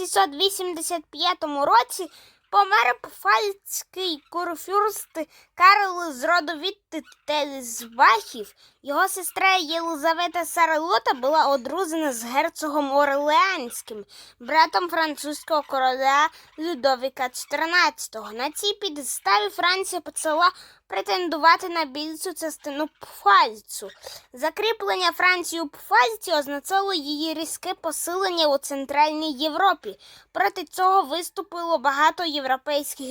1685 році помер пфальцький курфюрст Карл з роду Віттельсбахів. Його сестра Єлизавета Сарлота була одружена з герцогом Орлеанським, братом французького короля Людовіка XIV. На цій підставі Франція почала претендувати на більшу частину Пфальцу. Закріплення Франції у Пфальці означало її різке посилення у Центральній Європі. Проти цього виступило багато європейських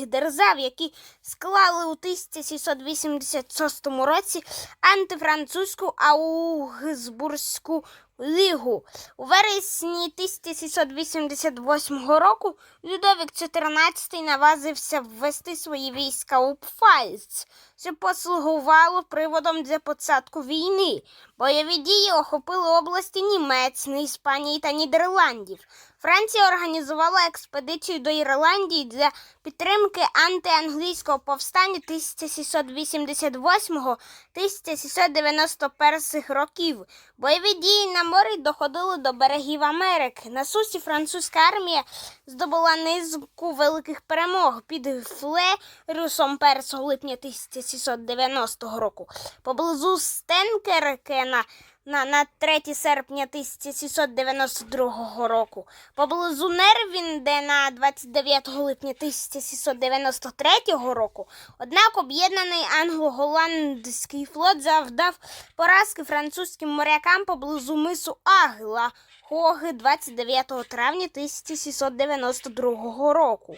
держав, які склали у 1686 році антифранцузьку Аугсбурзьку лігу. У вересні 1688 року Людовік XIV навазився ввести свої війська у Пфальц, що послугувало приводом для початку війни. Бойові дії охопили області Німеччини, Іспанії та Нідерландів. Франція організувала експедицію до Ірландії для підтримки антианглійського повстання 1688-1691 років. Бойові дії на морі доходили до берегів Америки. На сусі французька армія здобула низку великих перемог під Флерусом 1 липня 1690 року. Поблизу Стенкеркена на, на 3 серпня 1692 року. Поблизу Нервінде на 29 липня 1693 року. Однак об'єднаний англо-голландський флот завдав поразки французьким морякам поблизу мису Агла Хоги 29 травня 1692 року.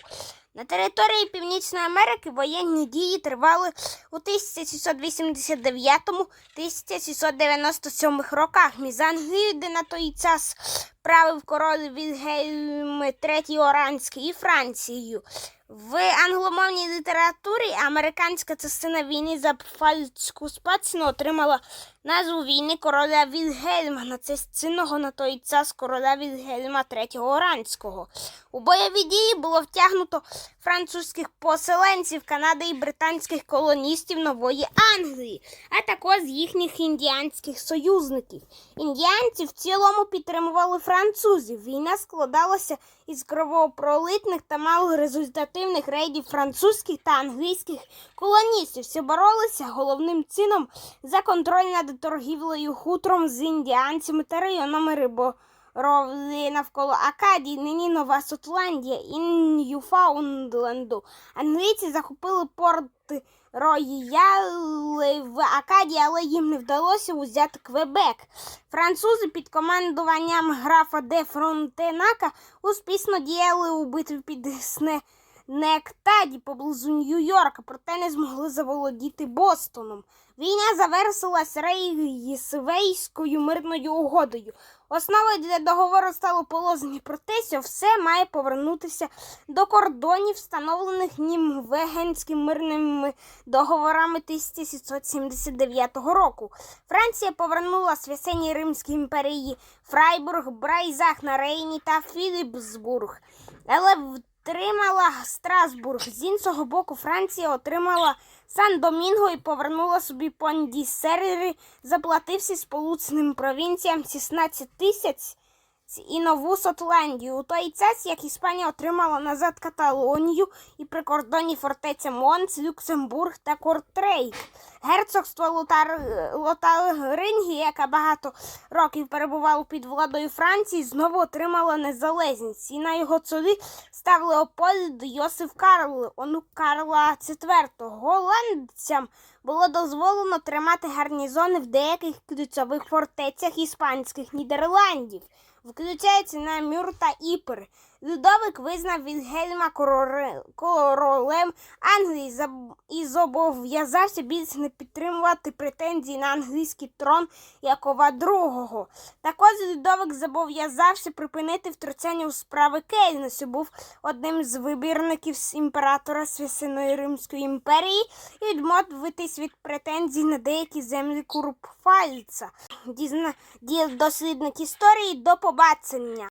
На території Північної Америки воєнні дії тривали у 1689-1697 роках. Між де на той час правив король Вільгельм III Оранський і Францією. В англомовній літературі американська частина війни за пфальцьку спадщину отримала назву війни короля Вільгельма на честь цінного на той час короля Вільгельма III Оранського. У бойові дії було втягнуто французьких поселенців Канади і британських колоністів Нової Англії, а також їхніх індіанських союзників. Індіанці в цілому підтримували французів. Війна складалася із кровопролитних та малорезультативних рейдів французьких та англійських колоністів, що боролися головним чином за контроль над торгівлею хутром з індіанцями та районами риборовлі навколо Акадії, нині Нова Шотландія і Ньюфаундленду. Англійці захопили порти Рояли в Акадії, але їм не вдалося узяти Квебек. Французи під командуванням графа де Фронтенака успішно діяли у битві під Сне. Нектаді поблизу Нью-Йорка, проте не змогли заволодіти Бостоном. Війна завершилась Рейсвейською мирною угодою. Основою для договору стало положення про те, що все має повернутися до кордонів, встановлених Німвегенськими мирними договорами 1679 року. Франція повернула свясені Римській імперії Фрайбург, Брайзах на Рейні та Філіпсбург. Але втримала Страсбург. З іншого боку, Франція отримала Сан-Домінго і повернула собі Пондісери, заплативши сполученим провінціям 16 тисяч і Нову Шотландію. У той час, як Іспанія отримала назад Каталонію і прикордонні фортеця Монц, Люксембург та Кортрейк. Герцогство Лотар... Лотарингія, яка багато років перебувало під владою Франції, знову отримала незалежність. І на його чолі став Леопольд Йосиф Карл, онук Карла IV. Голландцям було дозволено тримати гарнізони в деяких ключових фортецях іспанських Нідерландів, включаючи на Мюр та Іпер. Людовик визнав Вільгельма королем Англії і зобов'язався більше не підтримувати претензії на англійський трон Якова II. Також Людовик зобов'язався припинити втручання у справи Кейна, був одним з вибірників імператора Свясиної Римської імперії, і відмовитись від претензій на деякі землі Курпфальца. Дізна... Ді... Дослідник історії до побачення.